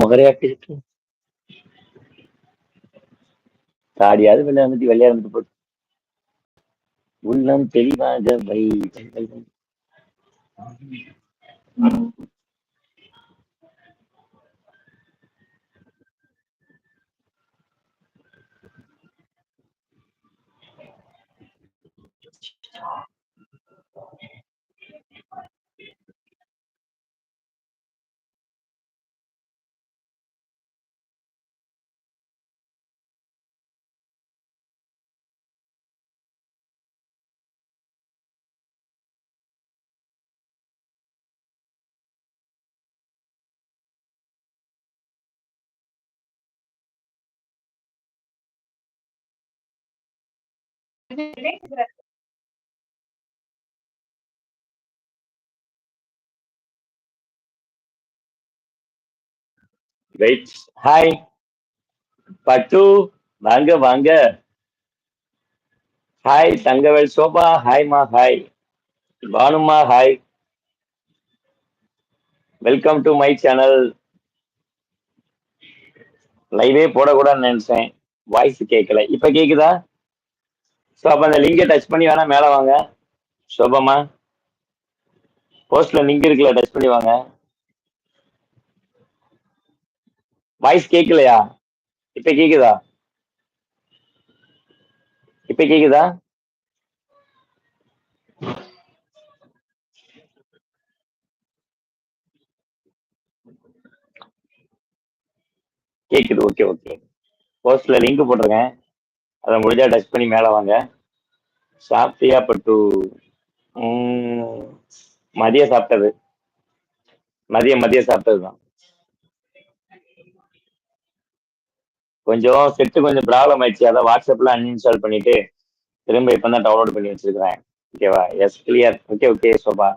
முகரையாட்டி இருக்கு தாடியாவது வெளில வந்துட்டு வெளியே வந்துட்டு போட்டு உள்ளம் தெளிவாக வை வெயிட் ஹாய் பட்டு வாங்க வாங்க. ஹாய் தங்கவேல் சோபா. ஹாய்மா hi பானுமா hi welcome to my channel லைவே போடக்கூடாதுன்னு நினைச்சேன். வாய்ஸ் கேட்கல இப்ப கேக்குதா? ஸோ அப்ப அந்த லிங்கை டச் பண்ணி வேணா மேல வாங்க. சோபமா போஸ்ட்ல லிங்க் இருக்குல்ல டச் பண்ணி வாங்க. வாய்ஸ் கேட்கலையா இப்ப கேக்குதா? இப்ப கேக்குதா? கேக்குது ஓகே ஓகே போஸ்ட்ல லிங்க் போட்டிருக்கேன். அதை முடிஞ்சா டச் பண்ணி மேலே வாங்க. சாப்பிட்டியா பட்டு? டூ மதியம் சாப்பிட்டது. மதியம் மதியம் சாப்பிட்டது தான் கொஞ்சம் செட்டு கொஞ்சம் ப்ராப்ளம் ஆயிடுச்சு. அதான் வாட்ஸ்அப்ல அன்இன்ஸ்டால் பண்ணிட்டு திரும்ப இப்போ தான் டவுன்லோட் பண்ணி வச்சிருக்கிறேன். ஓகேவா yes clear okay okay Sobha.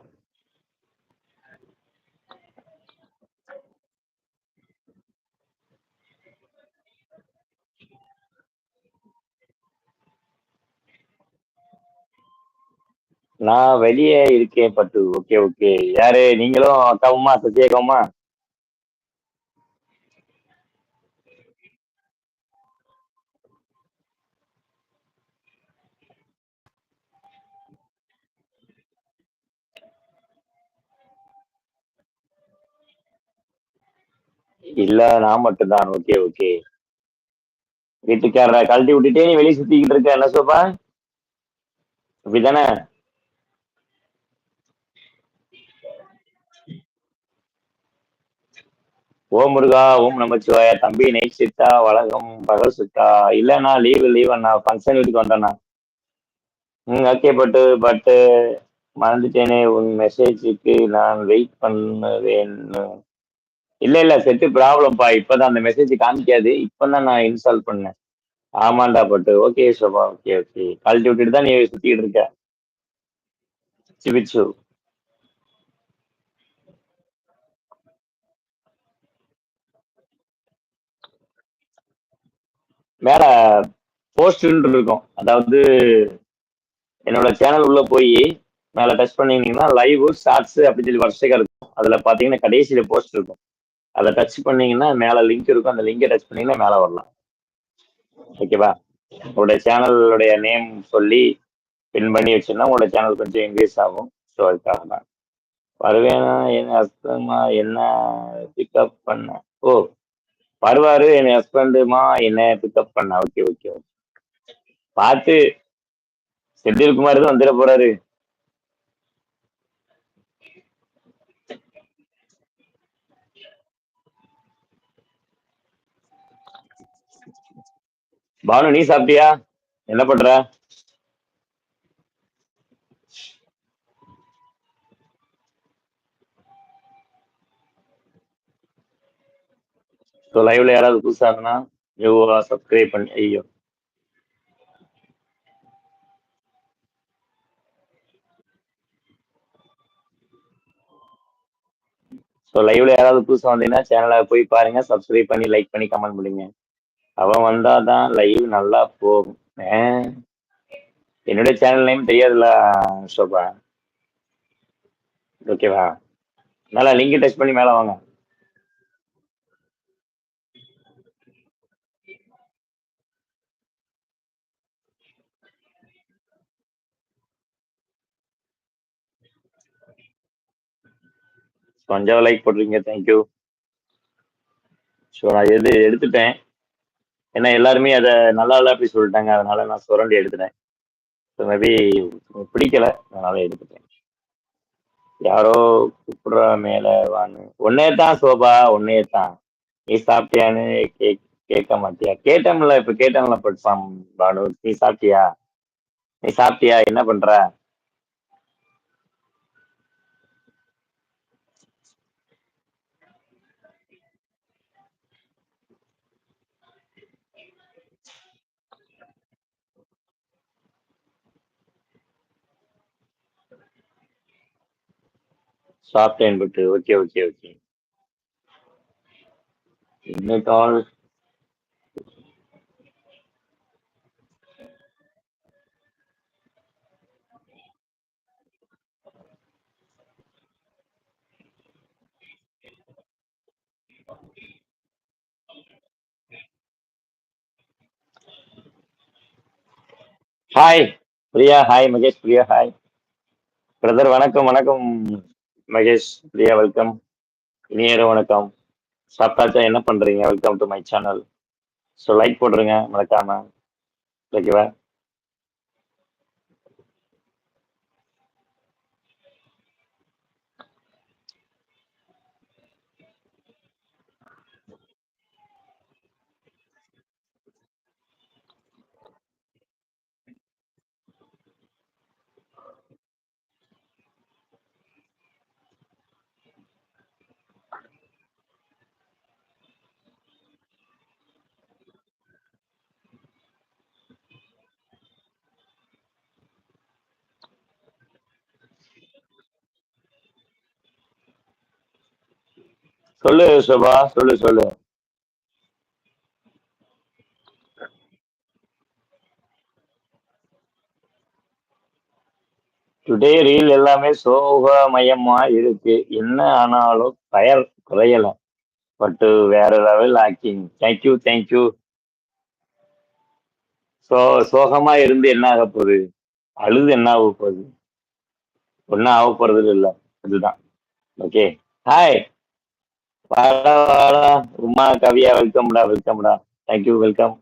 நான் வெளியே இருக்கேன் பட்டு. ஓகே ஓகே யாரு? நீங்களும் அக்காவுமா சத்யாக்காவுமா? இல்ல நான் மட்டும்தான். ஓகே ஓகே வீட்டுக்காரரை கழட்டி விட்டுட்டே நீ வெளியே சுத்திக்கிட்டு இருக்க. என்ன சோபா? அப்படிதானே? ஓம் முருகா ஓம் நமச்சிவாய தம்பி நைட் சிட்டா வழக்கம் பகல் சிட்டா இல்லைண்ணா லீவு லீவ் அண்ணா. ஃபங்க்ஷன் வீட்டுக்கு வந்தேண்ணா. ம் ஓகே பட்டு பட்டு. மறந்துட்டேனே உன் மெசேஜுக்கு நான் வெயிட் பண்ணுவேன். இல்லை இல்லை செட்டு ப்ராப்ளம்ப்பா இப்போதான் அந்த மெசேஜ் காமிக்காது. இப்போ தான் நான் இன்ஸ்டால் பண்ணேன். ஆமாண்டா பட்டு. Okay sofa. ஓகே ஓகே கழட்டி விட்டுட்டு தான் நீ சுற்றிக்கிட்டு இருக்க. சிபிச்சு. மேல போஸ்ட் இருக்கும். அதாவது என்னோட சேனல் உள்ள போய் மேல டச் பண்ணீங்கன்னா லைவ் ஷார்ட்ஸ் அப்படின்னு சொல்லி வருஷக்கா இருக்கும். அதுல பாத்தீங்கன்னா கடைசியில போஸ்ட் இருக்கும். அதை டச் பண்ணீங்கன்னா மேல லிங்க் இருக்கும். அந்த லிங்கை டச் பண்ணீங்கன்னா மேல வரலாம். ஓகேவா உங்களுடைய சேனலுடைய நேம் சொல்லி பின் பண்ணி வச்சுருந்தா உங்களோட சேனல் கொஞ்சம் இன்க்ரீஸ் ஆகும். ஸோ அதுக்காக தான். வருவேனா என்ன அர்த்தமா என்ன பிக்கப் பண்ண? ஓ வருவாரு என் ஹஸ்பண்டுமா என்ன பிக்கப் பண்ண ஓகே ஓகே பார்த்து செந்தில்குமார் தான் வந்துட போறாரு. பானு நீ சாப்பிட்டியா? என்ன பண்ற? ஸோ லைவ்ல யாராவது புதுசா இருந்தா யோவா சப்ஸ்கிரைப் பண்ணி ஐயோ ஸோ லைவ்ல யாராவது புதுசாக வந்தீங்கன்னா சேனலை போய் பாருங்க சப்ஸ்கிரைப் பண்ணி லைக் பண்ணி கமெண்ட் பண்ணுங்க அவன் வந்தாதான் லைவ் நல்லா போகும் என்னுடைய சேனல் நேம் தெரியாதுல்ல ஷோபா ஓகேவா நல்லா லிங்க் டச் பண்ணி மேலே வாங்க கொஞ்சம் லைக் போட்டிருக்கீங்க தேங்க்யூ ஸோ நான் எது எடுத்துட்டேன். ஏன்னா எல்லாருமே அதை நல்லா இல்லை அப்படி சொல்லிட்டாங்க. அதனால நான் சுரண்டி எடுத்துட்டேன். ஸோ மேபி பிடிக்கல அதனால எடுத்துட்டேன். யாரோ கூப்பிடுற மேல வான்னு. ஒன்னே தான் சோபா ஒன்னே தான் நீ சாப்பிட்டியான்னு கேக் கேட்க மாட்டியா? கேட்டம்ல இப்ப கேட்டோம்ல படிச்சான் பானு நீ சாப்பிட்டியா? நீ சாப்பிட்டியா? என்ன பண்ற? சாப்பிட்டேன் பட்டு ஓகே ஓகே ஓகே இன்னைக்கு all hi Priya. Hi Mahesh Priya. Hi brother வணக்கம் வணக்கம். மகேஷ் பிரியா வெல்கம் இனியர வணக்கம். சாப்பிட்டாச்சா? என்ன பண்றீங்க? Welcome to my channel so like போட்டுருங்க மறக்காம. ஓகேவா சொல்லு சோபா சொல்லு சொல்லு. டுடே ரீல் எல்லாமே சோகமயமா இருக்கு என்ன ஆனாலும் பயர் குறையல. பட் வேற level ஆக்கிங் thank you thank you so சோகமா இருந்து என்ன ஆக போகுது? அழுது என்ன ஆக போகுது? ஒன்னும் ஆக போறது இல்லை அதுதான். ஓகே ஹாய் வாடா வாடா. உமா கவியா வெல்கம்டா வெல்கம்டா தேங்க்யூ வெல்கம்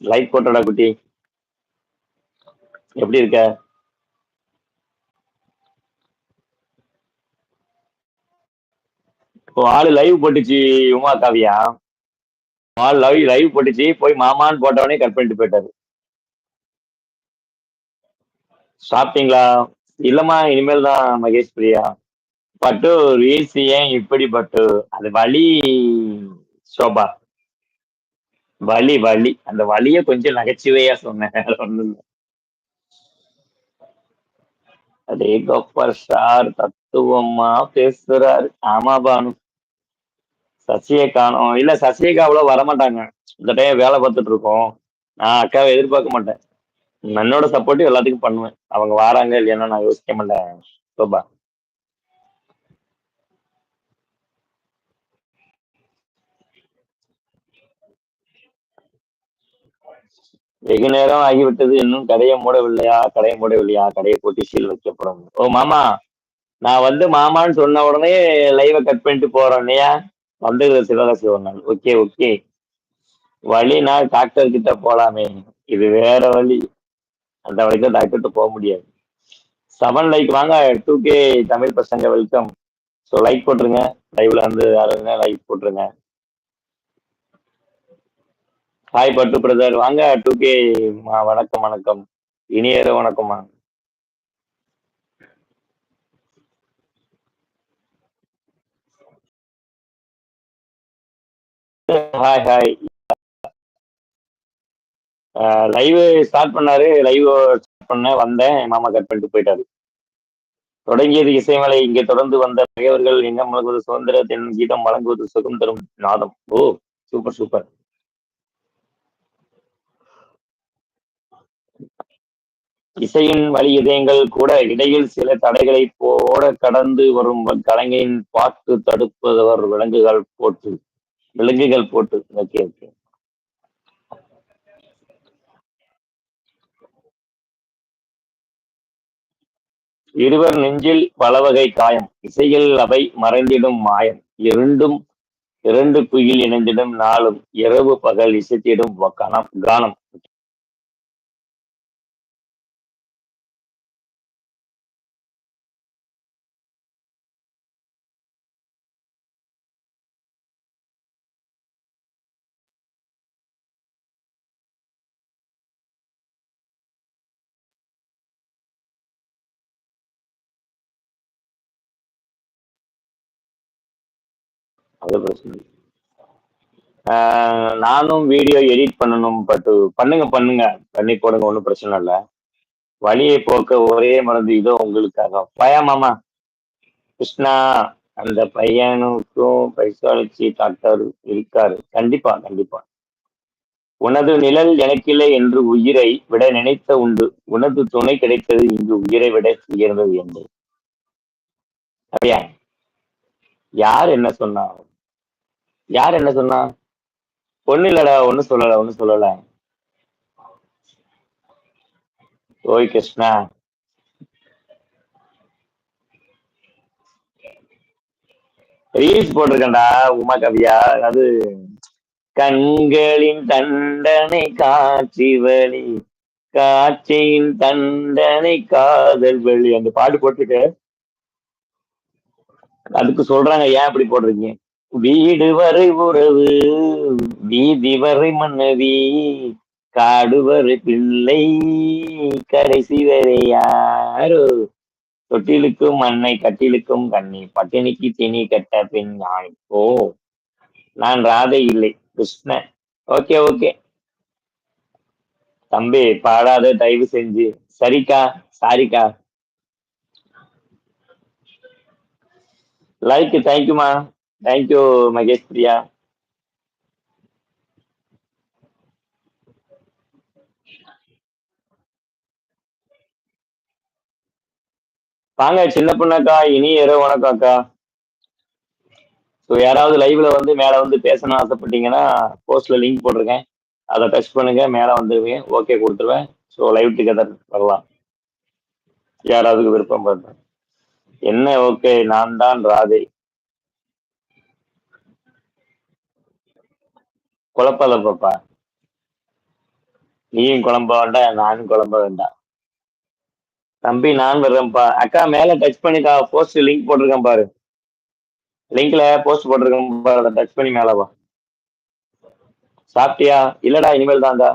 லைக் போட்டடா குட்டி. எப்படி இருக்க? இப்போ ஆளு லைவ் போட்டுச்சு உமா காவியா. ஆள் லைவ் லைவ் போட்டுச்சு. போய் மாமான்னு போட்டவனே கட் பண்ணிட்டு போயிட்டாரு. சாப்பிட்டீங்களா? இல்லம்மா இனிமேல் தான் மகேஷ் பிரியா. பட்டு ரீல்ஸ் ஏன் இப்படி பட்டு? அது வலி சோபா வலி வலி. அந்த வலிய கொஞ்சம் நகைச்சுவையா சொன்னேன். ஒண்ணும் இல்ல. அதே கப்பர் சார் தத்துவமா பேசுறாரு. ஆமா பானு. சசியை காணும் இல்ல சசியக்கா அவ்வளவு வரமாட்டாங்க. இந்த டைம் வேலை பார்த்துட்டு இருக்கோம். நான் அக்காவை எதிர்பார்க்க மாட்டேன். என்னோட சப்போர்ட் எல்லாத்துக்கும் பண்ணுவேன். அவங்க வாராங்க இல்லைன்னா நான் யோசிக்க மாட்டேன் சோபா வெகு நேரம் ஆகிவிட்டது இன்னும் கடையை மூடவில்லையா? கடையை மூடவில்லையா? கடையை போட்டு சீல் வைக்கப்படும். ஓ மாமா நான் வந்து மாமான்னு சொன்ன உடனே லைவை கட் பண்ணிட்டு போறேன். இல்லையா வந்து சிவகாசி ஒரு நாள். Okay okay. வழினா டாக்டர் கிட்ட போலாமே. இது வேற வழி. அந்த வழிக்கு டாக்டர்கிட்ட போக முடியாது. செவன் லைக் வாங்க. டூ கே தமிழ் பசங்க வெல்கம் ஸோ லைக் போட்டுருங்க. லைவ்ல வந்து யாருங்க லைக் போட்டுருங்க. ஹாய் பட்டு பிரதர் வாங்க டூ கே வணக்கம் வணக்கம். இனியர வணக்கம்மா ஹாய் ஹாய் லைவ் ஸ்டார்ட் பண்ணாரு. லைவ் ஸ்டார்ட் பண்ண வந்தேன். மாமா கட் பண்ணிட்டு போயிட்டாரு. தொடங்கியது இசைமலை. இங்கே தொடர்ந்து வந்த பகைவர்கள் எங்கம் வழங்குவது சுதந்திர தென் கீதம் வழங்குவது சுகம் தரும் நாதம். ஓ சூப்பர் சூப்பர் இசையின் வழி இதயங்கள் கூட இடையில் சில தடைகளை போட கடந்து வரும் கலைஞரின் பாட்டு தடுப்பவர் விலங்குகள் போட்டு விலங்குகள் போட்டு ஓகே இருவர் நெஞ்சில் பலவகை காயம் இசையில் அவை மறைந்திடும் மாயம். இரண்டும் இரண்டு குயில் இணைந்திடும் நாளும் இரவு பகல் இசைத்திடும் கணம் கானம். அது பிரச்சனை. இல்லை. ஆஹ் நானும் வீடியோ எடிட் பண்ணணும் பட் பண்ணுங்க பண்ணுங்க. பண்ணி போடுங்க ஒன்றும் பிரச்சனை இல்லை. வழியை போக்க ஒரே மருந்து இதோ உங்களுக்காக. பயா மாமா. கிருஷ்ணா அந்த பையனுக்கும் பைசாலஜி டாக்டர் இருக்காரு. கண்டிப்பா கண்டிப்பா. உனது நிழல் எனக்கில்லை என்று உயிரை விட நினைத்த உண்டு. உனது துணை கிடைத்தது இங்கு உயிரை விட உயர்ந்தது என்று. அப்படியா? யார் என்ன சொன்னா? யார் என்ன சொன்னா? ஒண்ணு இல்லடா ஒண்ணு சொல்லல ஒண்ணு சொல்லல. ஓய் கிருஷ்ணா. ரீல்ஸ் போட்டிருக்கேன்டா உமா கவியா. அது கண்களின் தண்டனை காட்சி வழி. காட்சியின் தண்டனை காதல் வழி. அந்த பாட்டு போட்டிருக்க அதுக்கு சொல்றாங்க ஏன் இப்படி போடுறீங்க வீடு வரை உறவு வீதி வரை மன்னவி காடு வரை பிள்ளை கடைசி வரை யாரோ? தொட்டிலுக்கும் மண்ணை கட்டிலுக்கும் கண்ணி பட்டினிக்கு திணி கட்ட பெண் ஞானி ஓ நான் ராதை இல்லை கிருஷ்ணன். Okay okay. தம்பி பாடாத தயவு செஞ்சு. சரிக்கா சாரிக்கா. லைக் தேங்க்யூமா தேங்க்யூ மகேஷ் பிரியா வாங்க சின்ன பொண்ணாக்கா இனி ஏறோ வணக்கம் அக்கா ஸோ யாராவது லைவ்ல வந்து மேலே வந்து பேசணும்னு ஆசைப்பட்டீங்கன்னா போஸ்ட்ல லிங்க் போட்டிருக்கேன். அதை டச் பண்ணுங்க மேலே வந்துருவீங்க. ஓகே கொடுத்துருவேன். ஸோ லைவ் டுகெதர் வரலாம். யாராவது விருப்பம் பண்றேன்? என்ன ஓகே நான் தான் ராதை குழப்பல பாப்பா. நீயும் குழம்ப வேண்டாம் நானும் குழம்ப வேண்டாம் தம்பி நான் வர்றேன்ப்பா. அக்கா மேல டச் பண்ணிக்கா. போஸ்ட் லிங்க் போட்டிருக்கேன் பாரு. லிங்க்ல போஸ்ட் போட்டிருக்கேன் பாரு. அதை டச் பண்ணி மேல வா. சாப்பிட்டியா? இல்லடா இனிமேல் தான்டா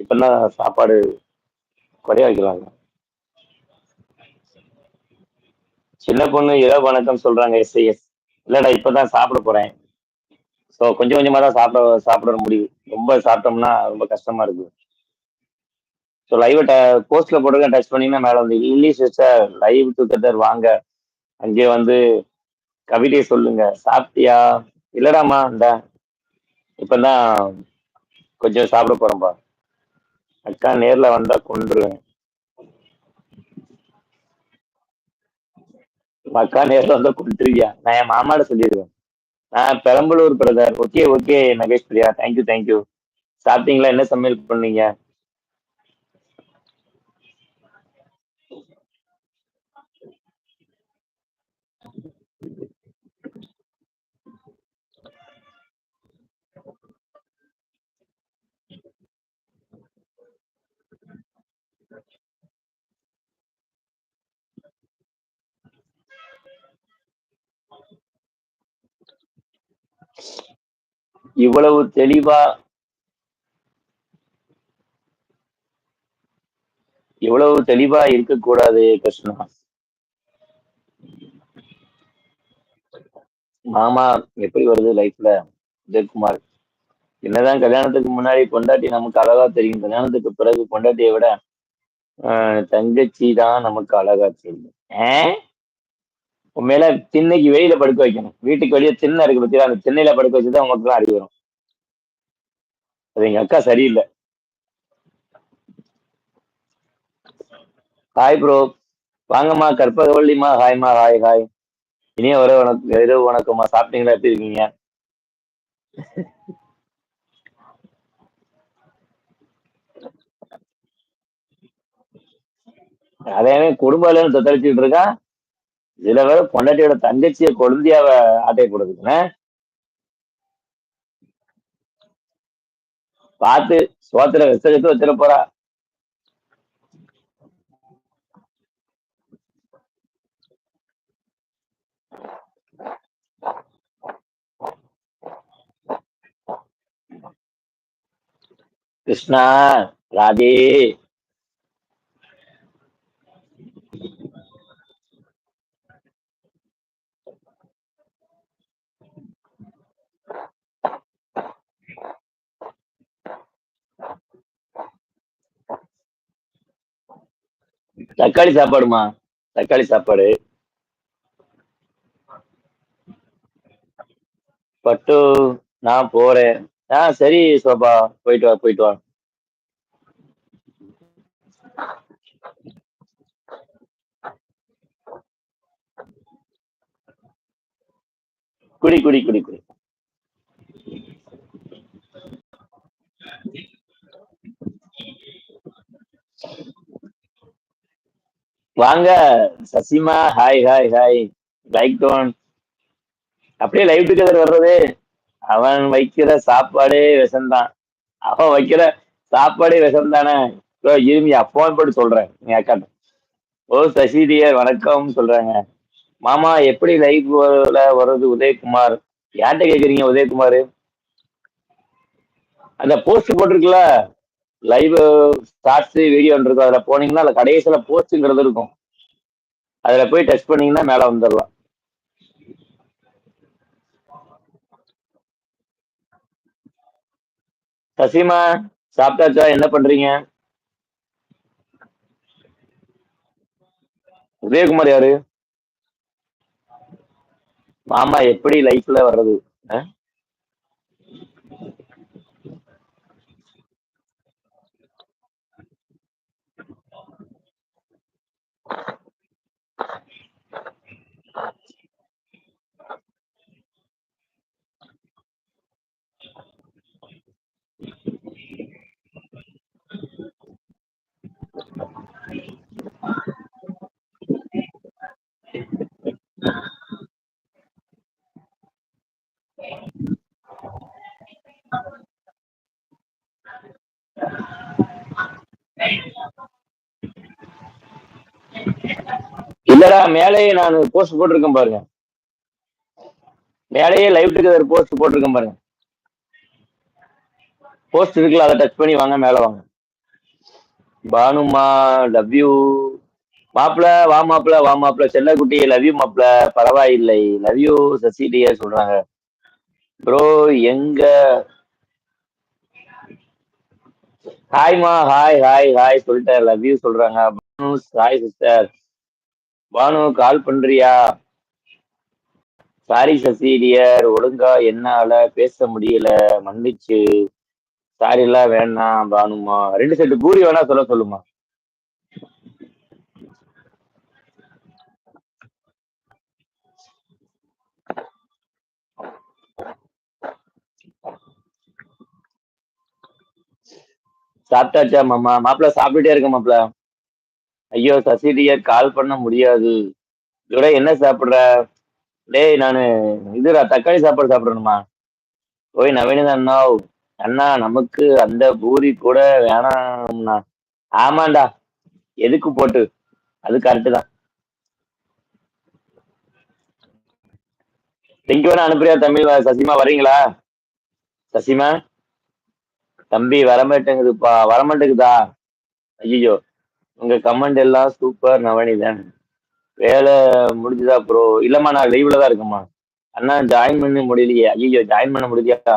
இப்பதான் சாப்பாடு குறைய வைக்கிறாங்க சின்ன பொண்ணு இரவு வணக்கம் சொல்றாங்க எஸ் எஸ் இல்லடா இப்பதான் சாப்பிட போறேன். ஸோ கொஞ்சம் கொஞ்சமா தான் சாப்பிட சாப்பிட முடியும் ரொம்ப சாப்பிட்டோம்னா ரொம்ப கஷ்டமா இருக்கு. ஸோ லைவ் போஸ்ட்ல போட்டு டச் பண்ணீங்கன்னா மேல வந்து இங்கிலீஷ் சிஸ்டர் லைவ் டுகெதர் வாங்க. அங்கே வந்து கவிதை சொல்லுங்க. சாப்பிட்டியா? இல்லடாமா இந்த இப்பதான் கொஞ்சம் சாப்பிட போறோம்பா அக்கா நேர்ல வந்தா கொண்டுருவேன் அக்கா நேர்ல வந்தா கொண்டுருவியா நான் என் மாமாட சொல்லிடுவேன் நான் Perambalur brother okay okay Nagesh Priya. Thank you thank you சாப்பிட்டீங்களா? என்ன சமையல் பண்ணீங்க? இவ்வளவு தெளிவா இவ்வளவு தெளிவா இருக்கக்கூடாது கிருஷ்ணா. மாமா எப்படி வருது லைஃப்ல உதயகுமார். என்னதான் கல்யாணத்துக்கு முன்னாடி பொண்டாட்டி நமக்கு அழகா தெரியும். கல்யாணத்துக்கு பிறகு பொண்டாட்டியை விட ஆஹ், தங்கச்சி தான் நமக்கு அழகா தெரியும். ஏன் மேல திண்ணைக்கு வெளியில படுக்க வைக்கணும். வீட்டுக்கு வெளியே திண்ணை இருக்கு பத்தியா? அந்த திண்ணையில படுக்க வச்சுதான் உங்களுக்கு தான் அறிவு வரும். அது எங்க அக்கா சரியில்லை. ஹாய் ப்ரோ வாங்கம்மா கற்பகவள்ளிமா ஹாய்மா ஹாய் ஹாய் இனிய வர வணக்கம் இரவு வணக்கம்மா. சாப்பிட்டீங்களா? எப்படி இருக்கீங்க? அதே குடும்பம் இல்லைன்னு தத்தளிச்சுட்டு இருக்கான். இதுல வேற பொண்டாட்டியோட தங்கச்சிய கொழுந்தியாவ ஆட்டைய போடுறதுக்குன்னு பார்த்து சோத்துல விசகத்து வச்சிட போறா. கிருஷ்ணா ராதே தக்காளி சாப்பாடுமா? தக்காளி சாப்பாடு. பட்டு நான் போறேன். ஆ சரி சோபா. போயிட்டு வா போயிட்டு வா. குடி குடி குடி குடி. வாங்க Sasima hi hi hi like done அப்படியே லைவ் டுகெதர் வர்றது. அவன் வைக்கிற சாப்பாடே விஷம்தான். அவன் வைக்கிற சாப்பாடே விஷம் தானே இருமி அப்போன் போட்டு சொல்றேன். நீ அக்கா ஓ சசி டியர் வணக்கம் சொல்றாங்க. மாமா எப்படி லைவ்ல வர்றது உதயகுமார்? யார்கிட்ட கேக்குறீங்க உதயகுமார்? அந்த போஸ்ட் போட்டிருக்குல்ல? லைவ் ஷார்ட்ஸ் வீடியோ இருக்கும் அதுல போனீங்கன்னா அதுல கடைசியில போஸ்ட்ங்கிறது இருக்கும். அதுல போய் டச் பண்ணீங்கன்னா மேல வந்துடலாம். சசிமா சாப்பிட்டாச்சா? என்ன பண்றீங்க? உதயகுமார் யாரு? மாமா எப்படி லைஃப்ல வர்றது? இல்லடா மேலேயே நான் போஸ்ட் போட்டிருக்கேன் பாருங்க. மேலேயே லைவ் டுகெதர் போஸ்ட் போட்டிருக்கேன் பாருங்க. போஸ்ட் இருக்குல்ல அதை டச் பண்ணி வாங்க மேல வாங்க. பானுமா லவ் யூ மாப்பிள வா மாப்பிள வா மாப்பிள. செல்லக்குட்டி லவ் யூ மாப்பிள. பரவாயில்லை. லவ் யூ சசி சொல்றாங்க. ப்ரோ எங்க? ஹாய்மா ஹாய் ஹாய் ஹாய் சொல்லிட்டேன். லவ் யூ சொல்றாங்க. Banu hi sister Banu call பண்றியா? சாரி சசி டியர் ஒழுங்கா என்னால பேச முடியல. மன்னிச்சு. சாரி எல்லாம் வேணாம் பானுமா. ரெண்டு செட்டு பூரி வேணா சொல்ல சொல்லுமா. சாப்பிட்டாச்சா மாமா? மாப்பிள்ள சாப்பிட்டுட்டே இருக்க மாப்பிள்ள. ஐயோ சசி கால் பண்ண முடியாது. இதோட என்ன சாப்பிடுற? டேய் நானு இதுடா தக்காளி சாப்பாடு சாப்பிடணுமா? ஓய் நவீன அண்ணா நமக்கு அந்த பூரி கூட வேணாம்ண்ணா. ஆமாண்டா. எதுக்கு போட்டு? அது கரெக்டு தான். லிங்க் வேணா அனுப்புறியா தமிழ் சசிமா வரீங்களா சசிமா? தம்பி வரமாட்டேங்குதுப்பா வரமாட்டேங்குதா ஐயோ உங்க கமெண்ட் எல்லாம் சூப்பர் நவனிதன் வேலை முடிஞ்சுதா ப்ரோ இல்லம்மா நான் லீவ்ல தான் இருக்கேம்மா. அண்ணா ஜாயின் பண்ண முடியலையே. ஐயோ ஜாயின் பண்ண முடியலையா?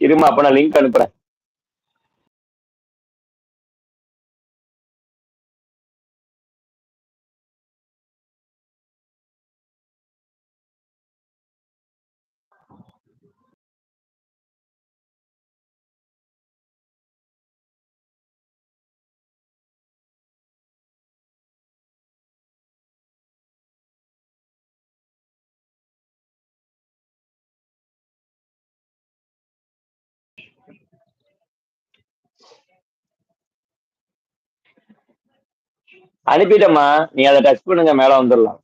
இருமா அப்ப நான் லிங்க் அனுப்புறேன். அனுப்பிட்டம்மா. நீ அதை டச் பண்ணுங்க மேல வந்துடலாம்.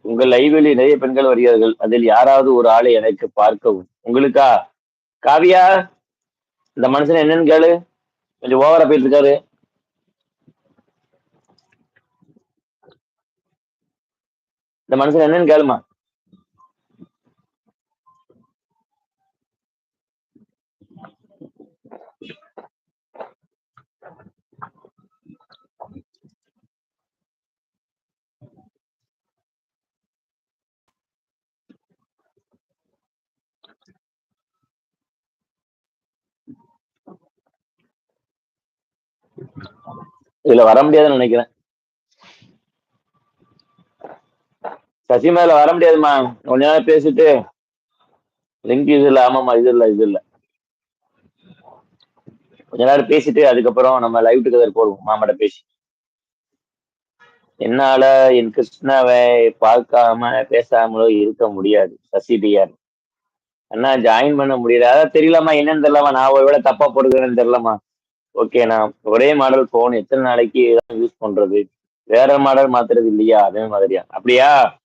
உங்கள் லைவில் நிறைய பெண்கள் வருகிறார்கள். அதில் யாராவது ஒரு ஆளை எனக்கு பார்க்கவும். உங்களுக்கா? காவியா? இந்த மனுஷன் என்னன்னு கேளு. கொஞ்சம் ஓவரா போயிட்டு இருக்காரு இந்த மனுஷன் என்னன்னு கேளுமா இதுல வர முடியாதுன்னு நினைக்கிறேன். சசிமா இதுல வர முடியாதுமா கொஞ்ச நேரம் பேசிட்டு லிங்க் இது இல்ல ஆமாமா இது இல்ல இது இல்ல. கொஞ்ச நேரம் பேசிட்டு அதுக்கப்புறம் நம்ம லைவ் டுகெதர் போடுவோம் மாமாட்ட பேசி. என்னால என் கிருஷ்ணாவை பார்க்காம பேசாமலோ இருக்க முடியாது சசி டிஆர். அண்ணா ஜாயின் பண்ண முடியல. அதான் தெரியலம்மா என்னன்னு தெரியலமா நான் ஒரு வேளை தப்பா போட்டுக்கிறேன்னு தெரியலமா ஓகே நான் ஒரே மாடல் போன் எத்தனை நாளைக்கு யூஸ் பண்றது? வேற மாடல் மாத்துறது இல்லையா? அதே மாதிரியா? அப்படியா?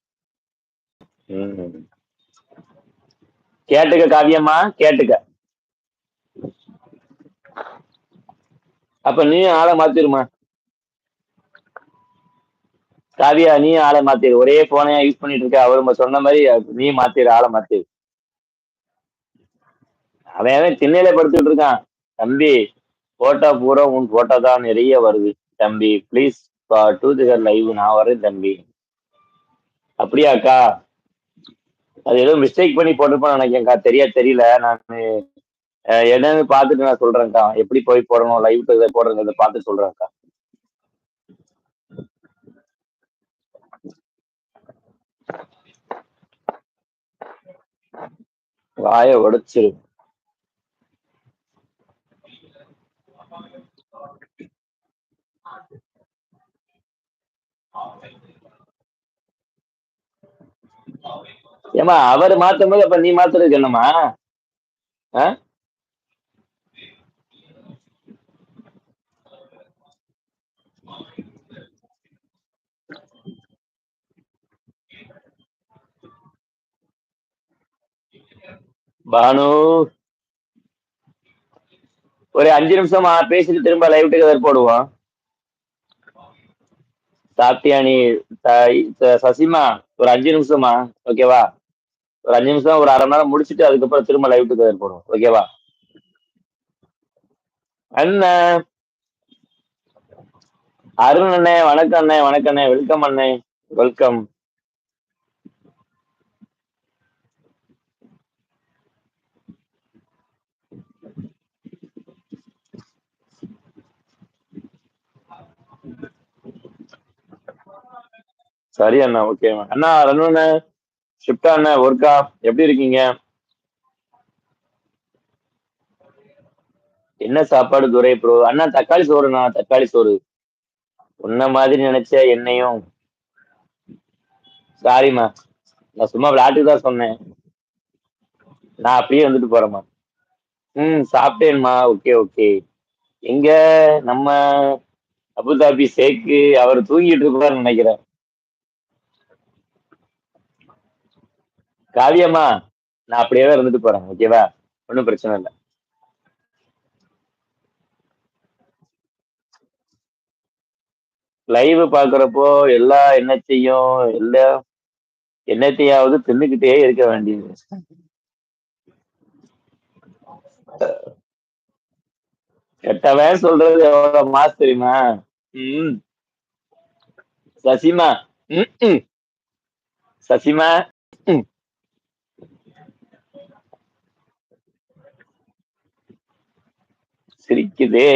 ம். கேட்டுக்க காவியம்மா கேட்டுக்க. அப்ப நீ ஆளை மாத்திருமா? காவியா நீ ஆளை மாத்திரு. ஒரே போனையா யூஸ் பண்ணிட்டு இருக்க. அவர் சொன்ன மாதிரி நீ மாத்திரு ஆளை மாத்திரு. அவன் அவன் திண்ணையில படுத்துட்டு இருக்கான். தம்பி போட்டா பூரா உன் போட்டோ தான் நிறைய வருது தம்பி. ப்ளீஸ் டூ திகர் லைவ் நான் வரேன் தம்பி. அப்படியாக்கா அது ஏதோ மிஸ்டேக் பண்ணி போட்டிருப்பேன் நினைக்கிறேன்க்கா தெரியா தெரியல. நான் என்னன்னு பார்த்துட்டு நான் சொல்றேன்க்கா எப்படி போய் போடணும் லைவ் போடுறத பார்த்து சொல்றேன்க்கா வாய உடைச்சிரு. ஏமா அவர் மாத்தும் போது அப்ப நீ மாத்துறதுக்கு என்னமா ஆ? பானு ஒரு அஞ்சு நிமிஷமா பேசிட்டு திரும்ப லைவ் டுகெதர் போடுவோம் சாப்பிட்டியா நீ சசிமா ஒரு அஞ்சு நிமிஷமா ஓகேவா ஒரு அஞ்சு நிமிஷம் ஒரு அரை மணி நேரம் முடிச்சுட்டு அதுக்கப்புறம் திரும்ப லைவ் டுகெதர் போடுவோம் ஓகேவா அண்ணன் அருண் அண்ணே வணக்கம் அண்ணே வணக்கம் அண்ணே வெல்கம் அண்ணே வெல்கம் சரி அண்ணா ஓகே அண்ணா. ரன்னு அண்ணே ஷிப்டா அண்ணா ஒர்க்கா எப்படி இருக்கீங்க? என்ன சாப்பாடு துரை ப்ரோ அண்ணா தக்காளி சோறுண்ணா தக்காளி சோறு. உன்ன மாதிரி நினைச்ச என்னையும். சாரிம்மா நான் சும்மா விளையாட்டுக்கு தான் சொன்னேன். நான் அப்படியே வந்துட்டு போறேம்மா. ம் சாப்பிட்டேன்மா. ஓகே ஓகே எங்க நம்ம அபுதாபி ஷேக்கு அவர் தூங்கிட்டு இருப்பாருன்னு நினைக்கிறேன். காவியம்மா நான் அப்படியே தான் இருந்துட்டு போறேன் ஓகேவா ஒன்றும் பிரச்சனை இல்லை. லைவ் பாக்குறப்போ எல்லா எண்ணத்தையும் எல்லா எண்ணத்தையாவது தின்னுக்கிட்டே இருக்க வேண்டியது. கெட்டவன் சொல்றது எவ்வளவு மாசு தெரியுமா? உம் சசிமா உம் சசிமா ம். சிரிக்குதே.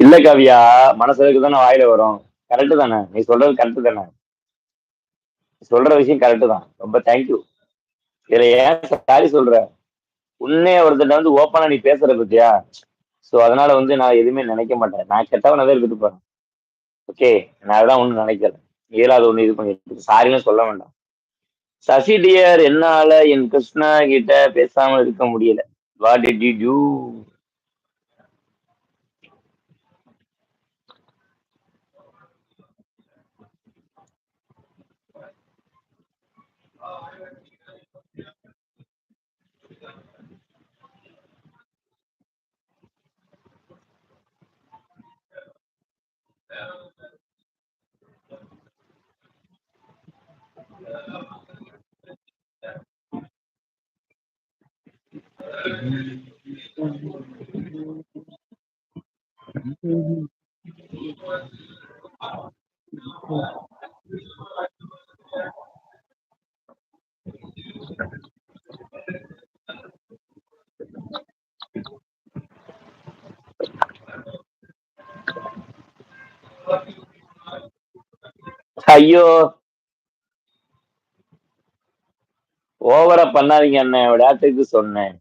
இல்ல கவியா மனசுக்கு தானே வாயில வரும். கரெக்டு தானே. நீ சொல்றது கரெக்டு தானே. சொல்ற விஷயம் கரெக்டு தான். ரொம்ப தேங்க்யூ இதுல ஏன் சாரி சொல்ற? உன்னே ஒருத்தட்ட வந்து ஓப்பனா நீ பேசுற பத்தியா? சோ அதனால வந்து நான் எதுவுமே நினைக்க மாட்டேன். நான் கெட்டவனவே இருக்கிட்டு போறேன். ஓகே நான் அதான் ஒண்ணு நினைக்கிறேன் அது ஒண்ணு இது பண்ணிட்டு சாரின்னு சொல்ல வேண்டாம். சசி டியர் என்னால என் கிருஷ்ணா கிட்ட பேசாம இருக்க முடியல. வாட் டிட் யூ டூ ஐயோ ஓவரா பண்ணாதீங்க அண்ணன் விளையாட்டுக்கு சொன்னேன்.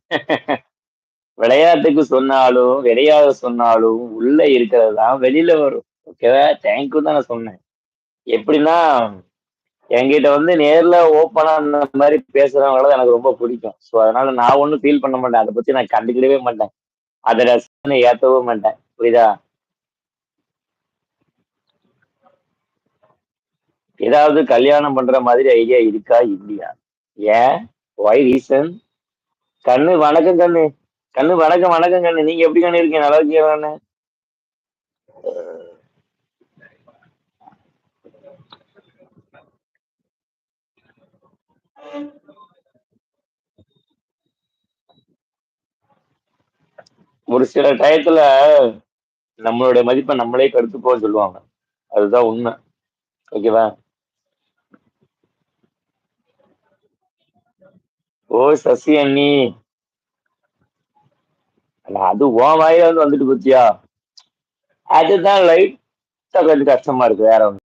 விளையாட்டுக்கு சொன்னாலும் விளையாட சொன்னாலும் உள்ள இருக்கிறது தான் வெளியில வரும். ஓகேவா தேங்க்யூ தான் நான் சொன்னேன். எப்படின்னா என்கிட்ட வந்து நேர்ல ஓப்பனா அந்த மாதிரி பேசுறவங்கள எனக்கு ரொம்ப பிடிக்கும். ஸோ அதனால நான் ஒன்றும் ஃபீல் பண்ண மாட்டேன். அதை பத்தி நான் கண்டுக்கிடவே மாட்டேன். அதை ரசனை ஏற்றவும் மாட்டேன். புரியுதா? ஏதாவது கல்யாணம் பண்ற மாதிரி ஐடியா இருக்கா? இல்லையா? ஏன்? வை ரீசன் கண்ணு வணக்கம் கண்ணு. கண்ணு வணக்கம் வணக்கம் கண்ணு. நீங்க எப்படி கண்ணு இருக்கீங்க? நல்லா இருக்கீங்க கண்ணு? ஒரு சில டயத்துல நம்மளுடைய மதிப்பை நம்மளே கருத்து போக சொல்லுவாங்க. அதுதான் உண்மை. ஓகேவா? ஓ சசி அண்ணி. அது ஓ வாயில வந்து வந்துட்டு போச்சியா? அதுதான் லைட்டா கொஞ்சம் கஷ்டமா இருக்கு வேற ஒன்று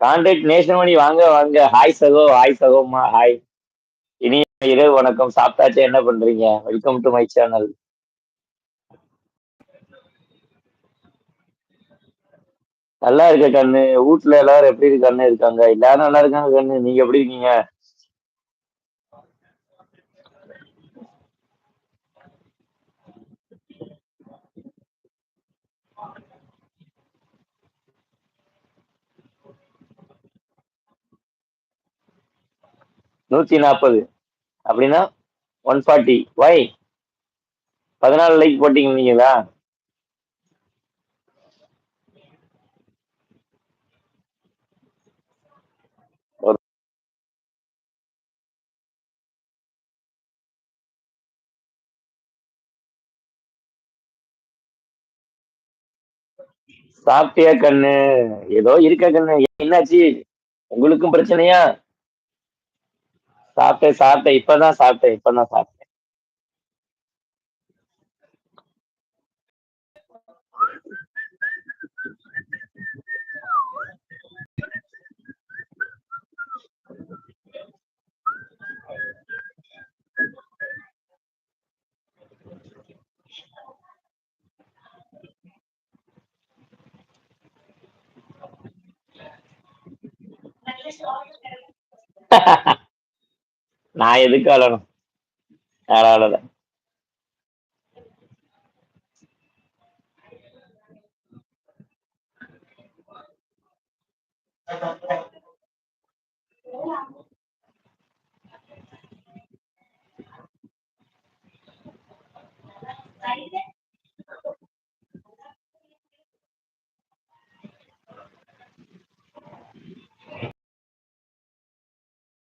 கான்ட்ராக்ட் நேஷன் மணி வாங்க வாங்க. ஹாய் சகோ ஹாய் சகோமா ஹாய் இனிய இரவு வணக்கம். சாப்பிட்டாச்சே? என்ன பண்றீங்க? வெல்கம் டு மை சேனல் நல்லா இருக்க கண்ணு. வீட்ல எல்லாரும் எப்படி இருக்கான்னு இருக்காங்க? எல்லாரும் நல்லா இருக்காங்க கண்ணு. நீங்க எப்படி இருக்கீங்க? நூத்தி நாற்பது அப்படின்னா ஒன் ஃபார்ட்டி வை பதினாலு லைக் போட்டீங்களா சாப்பிட்டியா கண்ணு? ஏதோ இருக்க கண்ணு. என்னாச்சு? உங்களுக்கும் பிரச்சனையா? சாப்பிட்டேன் சாப்பிட்டேன் இப்பதான் சாப்பிட்டேன் இப்பதான் சாப்பிட்டேன் நான் எதுக்கு அழணும்? யாரும் அழல